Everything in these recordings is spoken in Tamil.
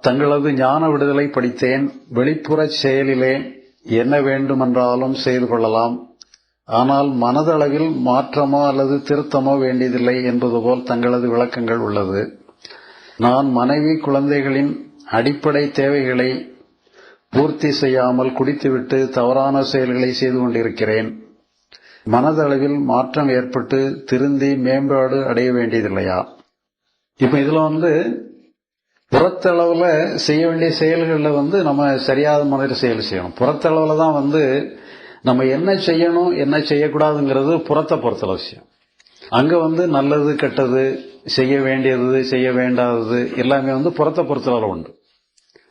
தங்களது ஞான விடுதலை படித்தேன். வெளிப்புற செயலிலே என்ன வேண்டுமென்றாலும் செய்து கொள்ளலாம். ஆனால் மனதளவில் மாற்றமோ அல்லது திருத்தமோ வேண்டியதில்லை என்பது போல் தங்களது விளக்கங்கள் உள்ளது. நான் மனைவி குழந்தைகளின் அடிப்படை தேவைகளை பூர்த்தி செய்யாமல் குடித்துவிட்டு தவறான செயல்களை செய்து கொண்டிருக்கிறேன். மனதளவில் மாற்றம் ஏற்பட்டு திருந்தி மேம்பாடு அடைய வேண்டியதில்லையா? இப்ப இதுல வந்து புறத்தளவில் செய்ய வேண்டிய செயல்களில் வந்து நம்ம சரியாத மாதிரி செயல் செய்யணும். புறத்தளவில் தான் வந்து நம்ம என்ன செய்யணும் என்ன செய்யக்கூடாதுங்கிறது புறத்தை பொறுத்தளவு விஷயம். அங்கே வந்து நல்லது கெட்டது செய்ய வேண்டியது செய்ய வேண்டாதது எல்லாமே வந்து புறத்தை பொறுத்தளவில் உண்டு.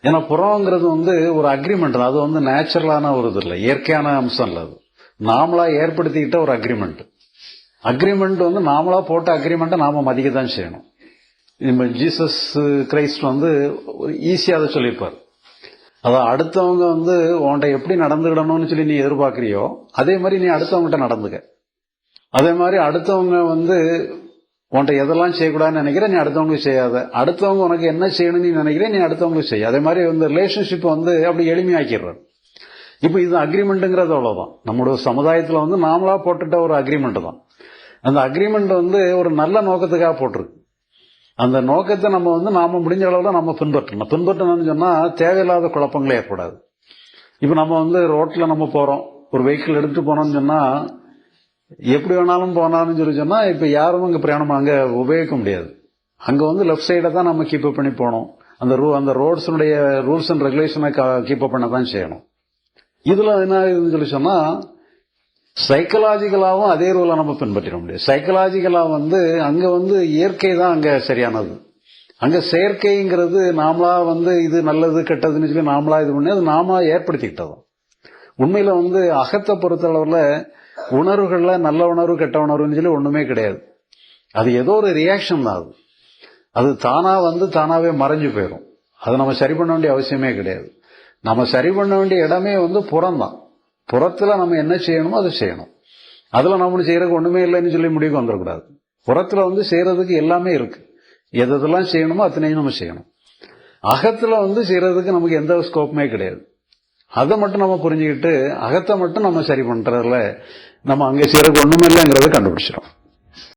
ஏன்னா புறங்கிறது வந்து ஒரு அக்ரிமெண்ட் அது வந்து நேச்சுரலான ஒரு இது இல்லை. இயற்கையான அம்சம் இல்லை அது. நாமளாக ஏற்படுத்திக்கிட்ட ஒரு அக்ரிமெண்ட் அக்ரிமெண்ட் வந்து நாமளாக போட்ட அக்ரிமெண்ட்டை நாம மதிக்க தான் செய்யணும். ஜீசஸ் கிரைஸ்ட் வந்து ஈஸியாக அதை சொல்லியிருப்பார். அதான் அடுத்தவங்க வந்து உன்கிட்ட எப்படி நடந்துக்கிடணும்னு சொல்லி நீ எதிர்பார்க்குறியோ அதே மாதிரி நீ அடுத்தவங்ககிட்ட நடந்துக்க. அதே மாதிரி அடுத்தவங்க வந்து உன்கிட்ட எதெல்லாம் செய்யக்கூடாதுன்னு நினைக்கிற நீ அடுத்தவங்களுக்கு செய்யாத. அடுத்தவங்க உனக்கு என்ன செய்யணும்னு நீ நினைக்கிற நீ அடுத்தவங்களுக்கு செய்ய. அதே மாதிரி இந்த ரிலேஷன்ஷிப் வந்து அப்படி எளிமையாக்கிடுறாரு இப்போ இது அக்ரிமெண்ட்டுங்கிறது அவ்வளோதான் நம்மளோட சமுதாயத்தில் வந்து நாமளாக போட்டுட்ட ஒரு அக்ரிமெண்ட் தான். அந்த அக்ரிமெண்ட் வந்து ஒரு நல்ல நோக்கத்துக்காக போட்டிருக்கு. அந்த நோக்கத்தை நம்ம வந்து நாம முடிஞ்ச அளவில் நம்ம பின்பற்றணும். பின்பற்றணும்னு சொன்னா தேவையில்லாத குழப்பங்களே ஏற்படாது. இப்போ நம்ம வந்து ரோட்டில் நம்ம போறோம். ஒரு வெஹிக்கிள் எடுத்துட்டு போனோம்னு சொன்னா எப்படி வேணாலும் போனாலும் சொல்லி சொன்னா இப்போ யாரும் அங்கே பிரயாணம் அங்கே உபயோகிக்க முடியாது. அங்கே வந்து லெஃப்ட் சைடை தான் நம்ம கீப் அப் பண்ணி போகணும். அந்த ரூ அந்த ரோட்ஸுடைய ரூல்ஸ் அண்ட் ரெகுலேஷனை கீப் அப் பண்ண தான் செய்யணும். இதில் என்ன ஆகுதுன்னு சொல்லி சொன்னா சைக்கலாஜிக்கலாகவும் அதே ரூலை நம்ம பின்பற்றிட முடியும் சைக்கலாஜிக்கலாக வந்து அங்கே வந்து இயற்கை தான் அங்கே சரியானது. அங்கே செயற்கைங்கிறது நாமளா வந்து இது நல்லது கெட்டதுன்னு சொல்லி நாமளா இது பண்ணி அது நாமளா ஏற்படுத்திக்கிட்டதும் உண்மையில் வந்து அகத்தை பொறுத்தளவில் உணர்வுகளில் நல்ல உணர்வு கெட்ட உணர்வுன்னு சொல்லி ஒன்றுமே கிடையாது. அது ஏதோ ஒரு ரியாக்ஷன் தான் அது. அது தானாக வந்து தானாவே மறைஞ்சு போயிடும் அதை நம்ம சரி பண்ண வேண்டிய அவசியமே கிடையாது. நம்ம சரி பண்ண வேண்டிய இடமே வந்து புறம்தான். புறத்துல நம்ம என்ன செய்யணுமோ அதை செய்யணும். அதுல நம்ம செய்யறதுக்கு ஒண்ணுமே இல்லைன்னு சொல்லி முடிவுக்கு வந்துடக்கூடாது. புறத்துல வந்து செய்யறதுக்கு எல்லாமே இருக்கு. எது எதெல்லாம் செய்யணுமோ அத்தனையும் நம்ம செய்யணும். அகத்துல வந்து செய்யறதுக்கு நமக்கு எந்த ஸ்கோப்புமே கிடையாது. அதை மட்டும் நம்ம புரிஞ்சுக்கிட்டு அகத்தை மட்டும் நம்ம சரி பண்றதுல நம்ம அங்கே செய்யறதுக்கு ஒண்ணுமே இல்லைங்கிறத கண்டுபிடிச்சிடும்